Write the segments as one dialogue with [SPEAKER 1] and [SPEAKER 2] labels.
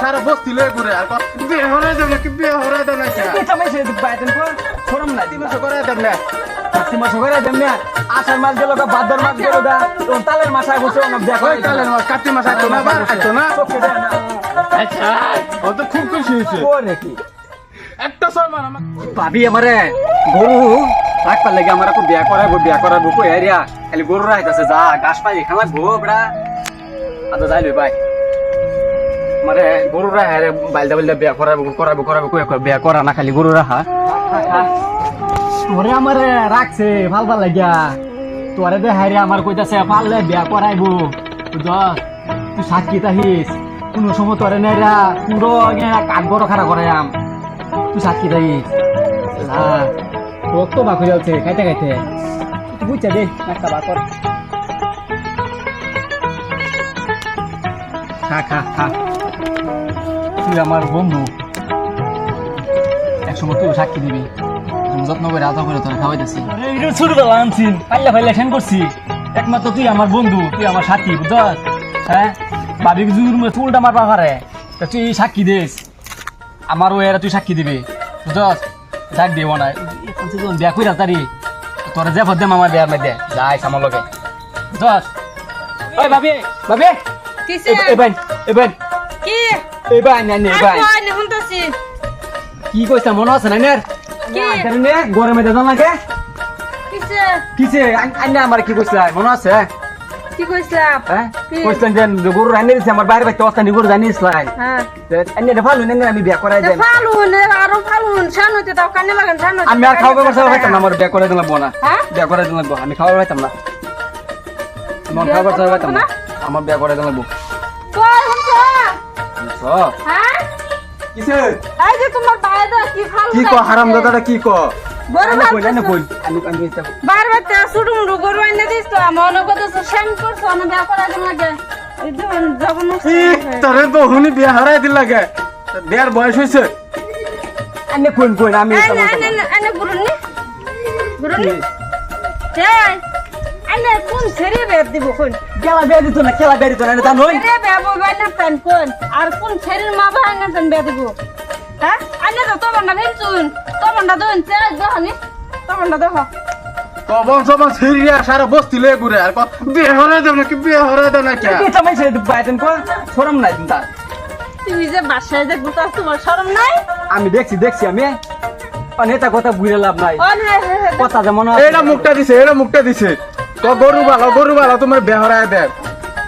[SPEAKER 1] সারা বস্তি লয়ে ঘুরে আর বিয়ে হরাই দেব নাকি বিয়ে হরাই দেব নাকি
[SPEAKER 2] এটা মেসে বাইতেন কো শরম নাই।
[SPEAKER 1] তিন মাস করাই দেব না।
[SPEAKER 2] মাস করে দেন না। আষাঢ় মাস গেল গা ভাদ্র মাস গেল গা। তো তালের মাস আগে বসে দেখো
[SPEAKER 1] ওই কালের মাস কার্তিক মাস আইতো না বার আইতো না?
[SPEAKER 2] না।
[SPEAKER 1] আচ্ছা। ও তো খুব খুশি হয়েছে।
[SPEAKER 2] ওরে কি?
[SPEAKER 1] একটা সময় আমার
[SPEAKER 2] ভাবি আমারে গরু রাখবার লাগে আমার একটু বিয়া করাবো বিয়া করাবো কই এরিয়া খালি গরু রাখতেছে যা ঘাস পাই খাওয়া গো বড়া। আদা যাই লই ভাই মারে গরু রাখা রে বাইলদা বাইলদা বিয়া করাবো করাবো করাবো বিয়া করা না, খালি গরু রাখা তোরে আমারে রাখছে ভালো ভালো লাগিয়া। তোরে দে হাইরে আমার কইতাছে পারলে বিয়া করাইবো তুই সাক্ষী তাহিস কোন সময় তোরে নেরা পুরো কাঠ বড় খারা করাইয়াম তুই সাক্ষী তাহিস হ্যাঁ রক্ত বাকু যাচ্ছে খাইতে খাইতে। বুঝছে দে একটা বাকর খা খা খা। তুই আমার বন্ধু। একসময় তুই সাক্ষী দিবি। যত্ন করে আদর করে তোরা খাওয়াইতেছি। ছোটবেলা আনছি। পাল্লা পাল্লা সেন করছি। একমাত্র তুই আমার বন্ধু তুই আমার সাথী বুঝছ হ্যাঁ? ভাবি জুর চুলটা মারবা পারে। তা তুই সাক্ষী দিস। আমারও এরা তুই সাক্ষী দিবি বুঝছ যাক দিব না বিয়া কইরা তারি। তোরা যে ভদ্রে মামা বিয়ার মধ্যে যাই আমার লগে। বুঝছ ওই ভাবি ভাবি
[SPEAKER 3] কিসে
[SPEAKER 2] এবার এবার
[SPEAKER 3] কি
[SPEAKER 2] এবার না নে এবার
[SPEAKER 3] আর কই নে হুনতাছি
[SPEAKER 2] কি কইছা মনে আছে না নে
[SPEAKER 3] কি?
[SPEAKER 2] নে গরমে দেন লাগে
[SPEAKER 3] কিসে?
[SPEAKER 2] কিসে? আন্না আমার কি কইছিলা মনে আছে?
[SPEAKER 3] কি কইছলাম
[SPEAKER 2] হ্যাঁ?
[SPEAKER 3] কি?
[SPEAKER 2] যে গরু রান্না দিছে আমার বাইরে বাইতে অস্তানি গরু জানিসলাই
[SPEAKER 3] হ্যাঁ।
[SPEAKER 2] নেন আমি বিয়া করাই দেন।
[SPEAKER 3] ফালুন আরও ফালুন শানুতে তাও কানে লাগান শানুতে
[SPEAKER 2] আমি আর খাওয়া ব্যবস্থা পাইতাম না আমার বিয়া করে দিলাম না
[SPEAKER 3] হ্যাঁ?
[SPEAKER 2] বিয়া করে দিলাম আমি খাওয়া পাইতাম না। মন খাওয়া ব্যবস্থা না? আমার বিয়া করে দিলাম
[SPEAKER 3] হ্যাঁ?
[SPEAKER 2] কিসে
[SPEAKER 3] এই যে তোমার বাইরে কি ফালু
[SPEAKER 1] কি ক হারাম দাদাটা কি ক?
[SPEAKER 3] গরু
[SPEAKER 2] আনি কই আনি কই আমি আমি
[SPEAKER 3] বার বাতে সুডুম গরু এনে দিস তো আমার অনেক কথা শ্যাম করছ না বিয়া করা দিন লাগে। এই যে যখন
[SPEAKER 1] তোরে বহুনি দিল লাগে। বিয়ার বয়স হয়েছে
[SPEAKER 2] আনি কই কই আমি
[SPEAKER 3] এনে গুরুনি গুরুনি যাই এনে কোন ছেড়ে বের দিব কোন
[SPEAKER 2] খেলা বিয়া দিত না খেলা বিয়া দিত না তা নই।
[SPEAKER 3] ছেড়ে বের বই না পেন কোন? আর কোন ছেড়ের মা না তেন বের দিব? হ্যাঁ? এনে তো তোমার না ভিনচুন তোমার না দন চে দহনি। তোমার না দহ।
[SPEAKER 1] কবন সবন সিরিয়া সারা বস্তি লয়ে ঘুরে আর কয়, বিয়ে হরাই দেব নাকি বিয়ে হরাই দেব নাকি?
[SPEAKER 2] এটা মাইছে বাইতেন কো শরম নাই দিন তার।
[SPEAKER 3] তুমি যে বাসায় যে গুতা তোমার শরম নাই?
[SPEAKER 2] আমি দেখছি দেখছি আমি। অনেকটা কথা বুঝে লাভ নাই।
[SPEAKER 3] নে
[SPEAKER 2] কথা যেমন
[SPEAKER 1] এটা মুখটা দিছে এটা মুখটা দিছে। তো গরু বালা গরু বালা তোমার বিয়ে হরাই দেব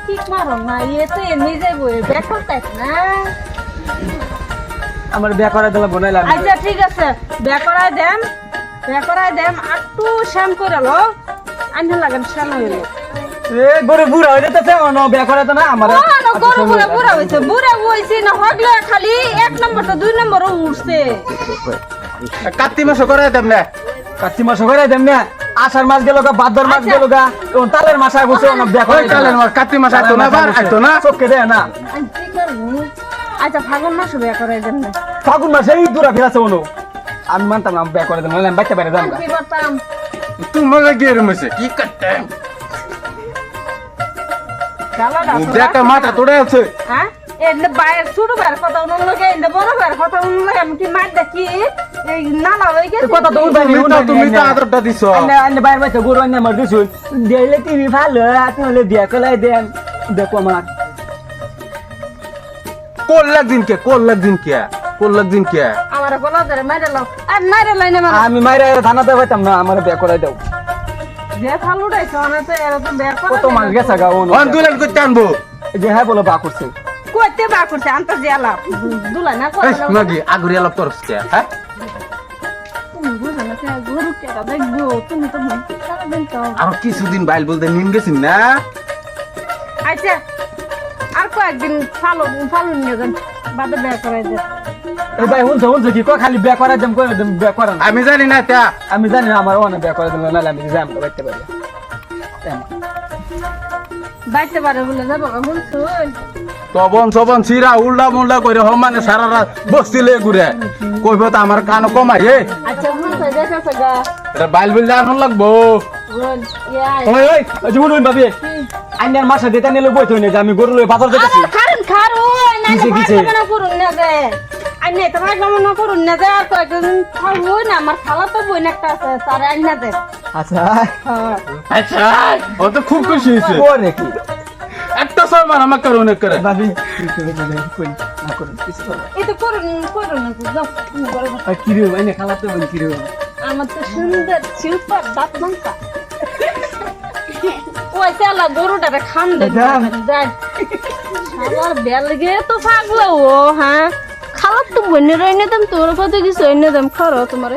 [SPEAKER 3] ঠিক মারো না ইয়ে তো এমনি যে বই ব্যাক না
[SPEAKER 2] আমার বিয়া দিলে বনাইলাম
[SPEAKER 3] আচ্ছা ঠিক আছে। বিয়া করাই দেন বিয়া করাই দেন একটু শ্যাম করে লো। আনতে লাগেন শ্যাম হইল
[SPEAKER 2] এ গরে বুড়া যেতেছে অন বিয়া তো না আমার
[SPEAKER 3] গরু বুড়া বুড়া হইছে বুড়া হইছে না হগলে খালি এক নম্বর তো দুই নম্বরও উঠছে
[SPEAKER 1] কার্তিক মাসে করাই দেব না।
[SPEAKER 2] কার্তিক মাস করে দেন না। আষাঢ় মাস গেল গা ভাদ্র মাস গেল গা তখন তালের মাস আগে বসে করে
[SPEAKER 1] ওই কালের মাস কার্তিক মাস আইতো না বার আইতো না।
[SPEAKER 2] চোখে দেয় না?
[SPEAKER 3] আচ্ছা ফাগুন মাসে বিয়া করাই দেন না
[SPEAKER 2] ফাগুন মাসে এই দূরা ফেরাছে অনু। আমি মানতাম না আমি বিয়া করে দেন নাহলে আমি বাইতে পারে যাম
[SPEAKER 3] আমি কি করতাম?
[SPEAKER 1] তোমার গিয়ে রুমেছে কি করতে একটা মাথা তোড়ে আছে।
[SPEAKER 3] হ্যাঁ? এলে বাইরে ছোট বাইরের কথা উনুন লাগে এলে বড় বাইরের কথা উনুন লাগে আমি কি মার দেখি? গেছে।
[SPEAKER 2] কথা তো উঠবে
[SPEAKER 1] তুমি তো তুমি তো আদরটা দিছো।
[SPEAKER 2] আন্নে আন্নে বাইরে গরু আন্নে ভালো তুমি হলে বিয়া কলাই দেন। দেখো আমার।
[SPEAKER 1] কোল লাগ দিন কে কোল লাগ দিন কে কোল লাগ দিন কে
[SPEAKER 3] আমার গলা ধরে মাইরে লাও। আর মাইরে লাইনে
[SPEAKER 2] আমি মাইরে থানাতে পাইতাম না আমার বিয়া করাই দাও।
[SPEAKER 3] যে ফালু উঠাইছে অনেক তো এরা তো বের করে
[SPEAKER 2] কত মাস গেছে গা অনু
[SPEAKER 1] অন দুলান করতে আনব।
[SPEAKER 2] যে হ্যাঁ বলো বা করছে।
[SPEAKER 3] কইতে বা করছে আনতে দুলা না করে
[SPEAKER 1] মাগি আগুরি আলাপ করছ হ্যাঁ? আর কিছুদিন বাইল বলতে নিন গেছিন না?
[SPEAKER 3] আচ্ছা আর কয়েকদিন ফালু ফালু নিয়ে যান বাদে বের করাই দে
[SPEAKER 2] এই ভাই শুনছো শুনছো কি? কয় খালি বিয়া করাই দেম করে দেম বিয়া করান?
[SPEAKER 1] আমি জানি না তা।
[SPEAKER 2] আমি জানি না আমার অনেক বিয়া করে দিল নাহলে আমি যাম না বাইতে পারি
[SPEAKER 3] বাইতে পারে বলে যাব বলছুন
[SPEAKER 1] তবন সবন সিরা উল্টা মুল্টা করে সমানে সারা রাত বস্তি লয়ে ঘুরে। কইব তো আমার কান কমাই
[SPEAKER 3] আচ্ছা
[SPEAKER 1] এটা বাইল বিল আনন লাগবো।
[SPEAKER 2] ওই ওই জীবন ওই ভাবি আইনার মাসা দিতে নিলে বই থই না যে আমি গরু লই বাজার
[SPEAKER 3] আরে খারেন খার ওই না
[SPEAKER 2] কিসে, কিসে?
[SPEAKER 3] না করুন না যে আইনে তো ভাই না করুন না যে আর কয়েকদিন খাব না আমার খালা তো বোন একটা আছে তার আইনা দে।
[SPEAKER 2] আচ্ছা।
[SPEAKER 3] হ্যাঁ।
[SPEAKER 1] আচ্ছা ও তো খুব খুশি
[SPEAKER 2] কি?
[SPEAKER 1] একটা আমাকে করে।
[SPEAKER 2] ভাবি
[SPEAKER 3] এই তো করুন করুন না যাও
[SPEAKER 2] রে রে?
[SPEAKER 3] আমার তো সুন্দর সুপার দাঁত মাংসা ওই তেলা গরুটারে খান দে
[SPEAKER 2] দাও।
[SPEAKER 3] যাই আমার বেলগে তো পাগলো ও হ্যাঁ। খাবার তো বন্যের এনে দাম তোর কত কিছু এনে দাম খারো তোমার